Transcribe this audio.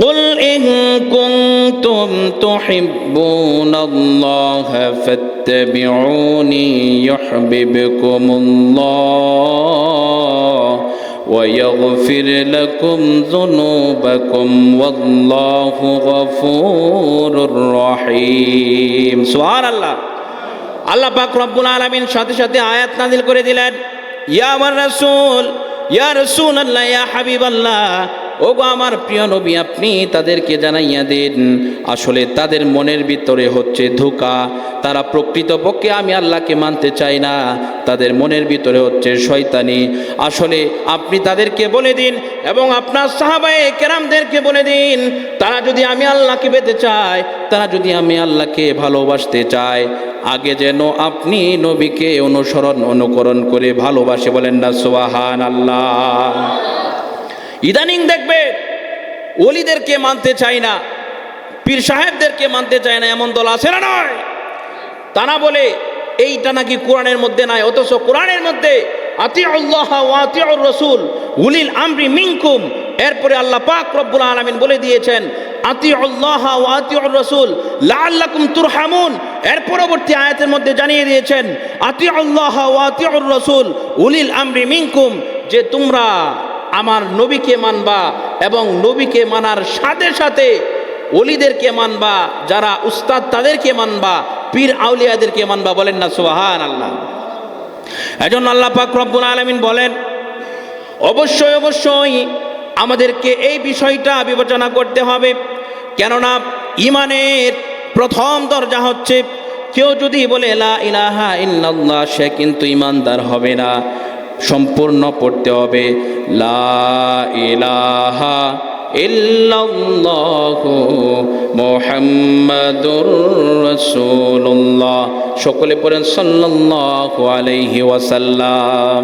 قل إن كنتم تحبون الله فاتبعوني يحببكم الله ويغفر لكم ذنوبكم والله غفور رحيم سبحان الله আল্লাহ পাক রব্বুল আলামিন সাথে সাথে আয়াত নাজিল করে দিলেন ইয়া আমার রাসূল ইয়া রাসূল আল্লাহ ইয়া হাবিব আল্লাহ ও গো আমার প্রিয় নবী, আপনি তাদেরকে জানাইয়া দিন, আসলে তাদের মনের ভিতরে হচ্ছে ধোকা। তারা প্রকৃতপক্ষে আমি আল্লাহকে মানতে চাই না, তাদের মনের ভিতরে হচ্ছে শয়তানি। আসলে আপনি তাদেরকে বলে দিন এবং আপনার সাহাবায়ে কেরামদেরকে বলে দিন, তারা যদি আমি আল্লাহকে পেতে চায়, তারা যদি আমি আল্লাহকে ভালোবাসতে চায়, আগে যেন আপনি নবীকে অনুসরণ, অনুকরণ করে ভালোবাসে বলেন না সোহান আল্লাহ ইদানিং দেখবে, ওলিদেরকে মানতে চায় না, পীর সাহেবদেরকে মানতে চায় না, এমন দল আছে না নয়? তারা বলে, এইটা নাকি কোরআনের মধ্যে নাই, অথচ কোরআনের মধ্যে আতি আল্লাহ আতি রসুল, উলিল আমরি মিনকুম, এরপরে আল্লাহ পাক রব্বুল আলামিন বলে দিয়েছেন আতি আল্লাহ আতি রসুল লাল্লাকুম তুরহামুন, এর পরবর্তী আয়াতের মধ্যে জানিয়ে দিয়েছেন আতি আল্লাহ আতি রসুল, উলিল আমরি মিনকুম, যে তোমরা আমার নবীকে মানবা এবং নবীকে মানার সাথে সাথে অলিদেরকে মানবা, যারা উস্তাদ তাদেরকে মানবা, পীর আউলিয়াদেরকে মানবা বলেন না সুবাহান আল্লাহ এজন্য আল্লাহ পাক রব্বুল আলমিন বলেন, অবশ্যই অবশ্যই আমাদেরকে এই বিষয়টা বিবেচনা করতে হবে। কেননা ইমানের প্রথম দরজা হচ্ছে, কেউ যদি বলে, লা ইলাহা ইল্লাল্লাহ সে কিন্তু ইমানদার হবে না। সম্পূর্ণ পড়তে হবে। লা সকলে পড়েন সাল্লাহ আলাইহি ওয়াসাল্লাম।